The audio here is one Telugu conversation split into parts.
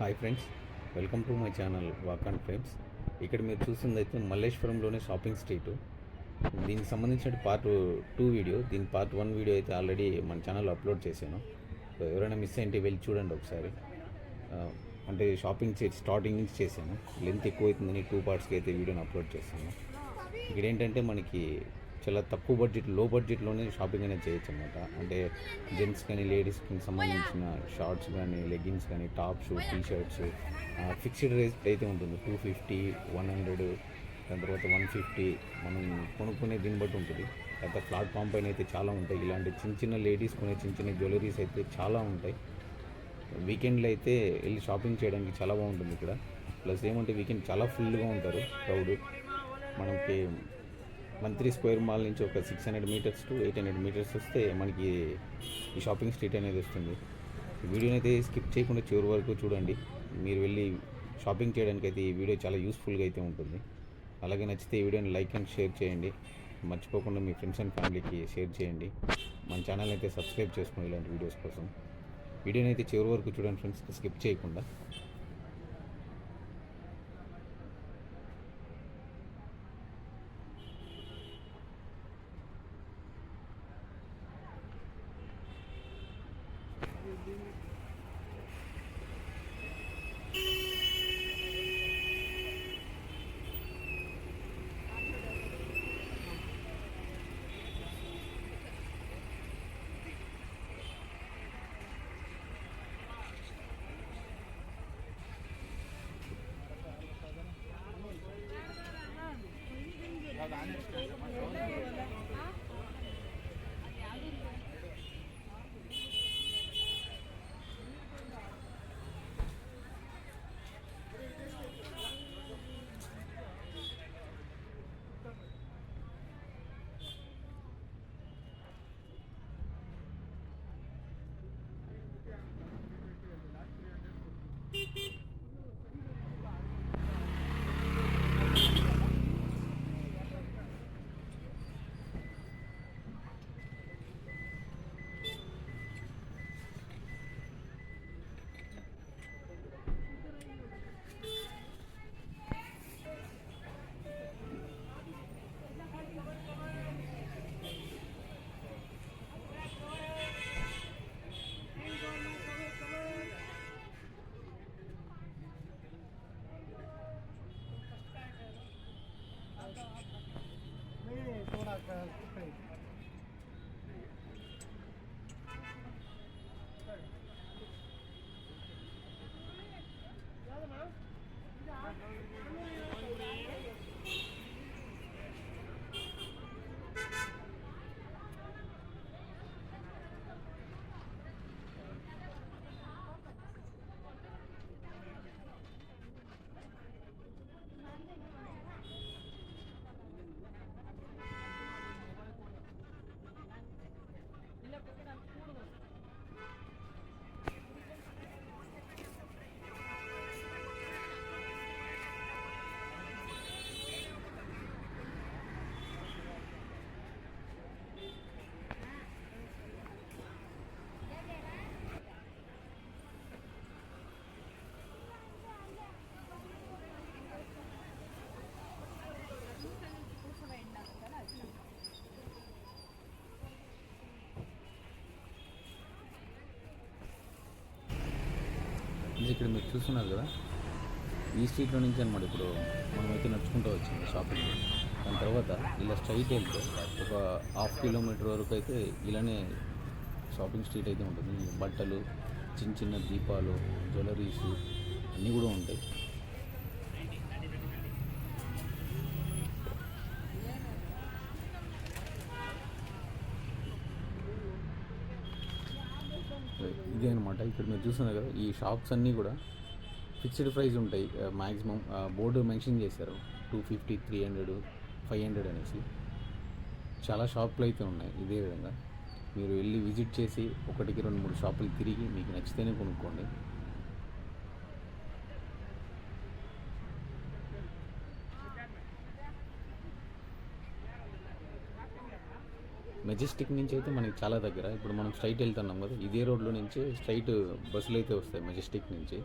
Hi friends welcome to my channel walk and friends ఇక్కడ మీరు చూస్తుంది అయితే మల్లేశ్వరంలోనే షాపింగ్ స్ట్రీట్ దీనికి సంబంధించిన పార్ట్ టూ వీడియో దీని పార్ట్ వన్ వీడియో అయితే ఆల్రెడీ మన ఛానల్లో అప్లోడ్ చేశాను. సో ఎవరైనా మిస్ అయింటే వెళ్ళి చూడండి ఒకసారి. అంటే షాపింగ్ చే స్టార్టింగ్ నుంచి చేశాను. లెంత్ ఎక్కువ అవుతుందని టూ పార్ట్స్కి అయితే వీడియోని అప్లోడ్ చేశాను. ఇక్కడ ఏంటంటే మనకి చాలా తక్కువ బడ్జెట్లో బడ్జెట్లోనే షాపింగ్ అనేది చేయొచ్చు అనమాట అంటే జెంట్స్ కానీ లేడీస్కి సంబంధించిన షార్ట్స్ కానీ లెగ్గిన్స్ కానీ tops T shirts fixed rate అయితే ఉంటుంది. టూ ఫిఫ్టీ వన్ హండ్రెడ్ దాని తర్వాత వన్ ఫిఫ్టీ మనం కొనుక్కునే దీన్ని బట్టి ఉంటుంది. పెద్ద ప్లాట్ఫామ్ పైన అయితే చాలా ఉంటాయి. ఇలాంటి చిన్న చిన్న లేడీస్ కొనే చిన్న చిన్న జ్యువెలరీస్ అయితే చాలా ఉంటాయి. వీకెండ్లో అయితే వెళ్ళి షాపింగ్ చేయడానికి చాలా బాగుంటుంది ఇక్కడ. ప్లస్ ఏమంటే వీకెండ్ చాలా ఫుల్గా ఉంటారు క్రౌడ్ మనకి మంత్రి స్క్వేర్ మాల్ నుంచి ఒక six hundred metres to eight hundred metres వస్తే మనకి ఈ షాపింగ్ స్ట్రీట్ అనేది వస్తుంది. వీడియోని అయితే స్కిప్ చేయకుండా చివరి వరకు చూడండి. మీరు వెళ్ళి షాపింగ్ చేయడానికి అయితే ఈ వీడియో చాలా యూస్ఫుల్గా అయితే ఉంటుంది. అలాగే నచ్చితే ఈ వీడియోని లైక్ అండ్ షేర్ చేయండి. మర్చిపోకుండా మీ ఫ్రెండ్స్ అండ్ ఫ్యామిలీకి షేర్ చేయండి. మన ఛానల్ అయితే సబ్స్క్రైబ్ చేసుకోండి ఇలాంటి వీడియోస్ కోసం. వీడియోని అయితే చివరి వరకు చూడండి ఫ్రెండ్స్ స్కిప్ చేయకుండా. ఇది ఇక్కడ మీరు చూస్తున్నారు కదా ఈ స్ట్రీట్లో నుంచి అనమాట ఇప్పుడు మనమైతే నడుచుకుంటూ వచ్చింది షాపింగ్ దాని తర్వాత ఇలా స్ట్రైట్ వెళ్తే ఒక హాఫ్ కిలోమీటర్ వరకు అయితే ఇలానే షాపింగ్ స్ట్రీట్ అయితే ఉంటుంది. బట్టలు చిన్న చిన్న దీపాలు జ్యువెలరీస్ అన్నీ కూడా ఉంటాయి. ఇదే అనమాట ఇక్కడ మీరు చూస్తున్నారు కదా ఈ షాప్స్ అన్నీ కూడా ఫిక్స్డ్ ప్రైస్ ఉంటాయి. మ్యాక్సిమం బోర్డు మెన్షన్ చేశారు. Two fifty three hundred five hundred అనేసి. చాలా షాపులు అయితే ఉన్నాయి ఇదే విధంగా. మీరు వెళ్ళి విజిట్ చేసి ఒకటికి రెండు మూడు షాపులు తిరిగి మీకు నచ్చితేనే కొనుక్కోండి. మెజెస్టిక్ నుంచి అయితే మనకి చాలా దగ్గర. ఇప్పుడు మనం స్ట్రైట్ వెళ్తున్నాం కదా ఇదే రోడ్లో నుంచి స్ట్రైట్ బస్సులు అయితే వస్తాయి మెజెస్టిక్ నుంచి.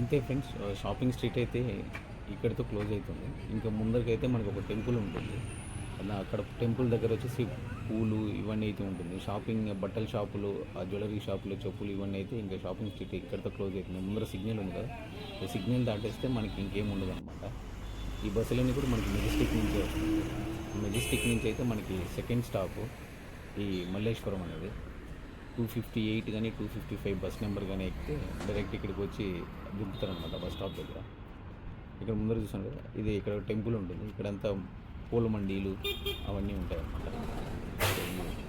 ఇంతే ఫ్రెండ్స్ షాపింగ్ స్ట్రీట్ అయితే ఇక్కడితో క్లోజ్ అవుతుంది. ఇంకా ముందరికైతే మనకు ఒక టెంపుల్ ఉంటుంది. అలా అక్కడ టెంపుల్ దగ్గర వచ్చేసి పూలు ఇవన్నీ అయితే ఉంటుంది. షాపింగ్ బట్టల షాపులు ఆ జ్యువెలరీ షాపులు చెప్పులు ఇవన్నీ అయితే ఇంకా షాపింగ్ స్ట్రీట్ ఇక్కడితో క్లోజ్ అవుతుంది. ముందర సిగ్నల్ ఉంది కదా సిగ్నల్ దాటేస్తే మనకి ఇంకేం ఉండదు అనమాట ఈ బస్సులన్నీ కూడా మనకి మెజెస్టిక్ నుంచే వస్తుంది మెజెస్టిక్ నుంచి అయితే మనకి సెకండ్ స్టాప్ ఈ మల్లేశ్వరం అనేది. టూ ఫిఫ్టీ ఎయిట్ కానీ two fifty five bus number కానీ ఎక్కితే డైరెక్ట్ ఇక్కడికి వచ్చి దింపుతారనమాట బస్ స్టాప్ దగ్గర. ఇక్కడ ముందర చూసాను కదా ఇది ఇక్కడ టెంపుల్ ఉంటుంది. ఇక్కడంతా పూల మండీలు అవన్నీ ఉంటాయి అన్నమాట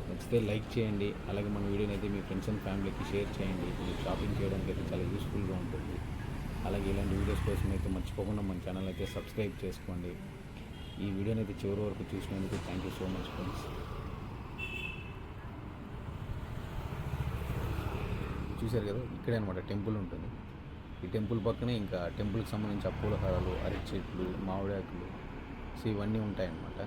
నచ్చితే లైక్ చేయండి. అలాగే మన వీడియోని అయితే మీ ఫ్రెండ్స్ అండ్ ఫ్యామిలీకి షేర్ చేయండి. మీకు షాపింగ్ చేయడానికి అయితే చాలా యూస్ఫుల్గా ఉంటుంది. అలాగే ఇలాంటి వీడియోస్ కోసం అయితే మర్చిపోకుండా మన ఛానల్ అయితే సబ్స్క్రైబ్ చేసుకోండి. ఈ వీడియోని అయితే చివరి వరకు చూసినందుకు thank you so much friends చూశారు కదా ఇక్కడే అనమాట టెంపుల్ ఉంటుంది. ఈ టెంపుల్ పక్కనే ఇంకా టెంపుల్కి సంబంధించి పూలహారాలు అరటి చెట్లు మామిడాకులు సో ఇవన్నీ ఉంటాయన్నమాట.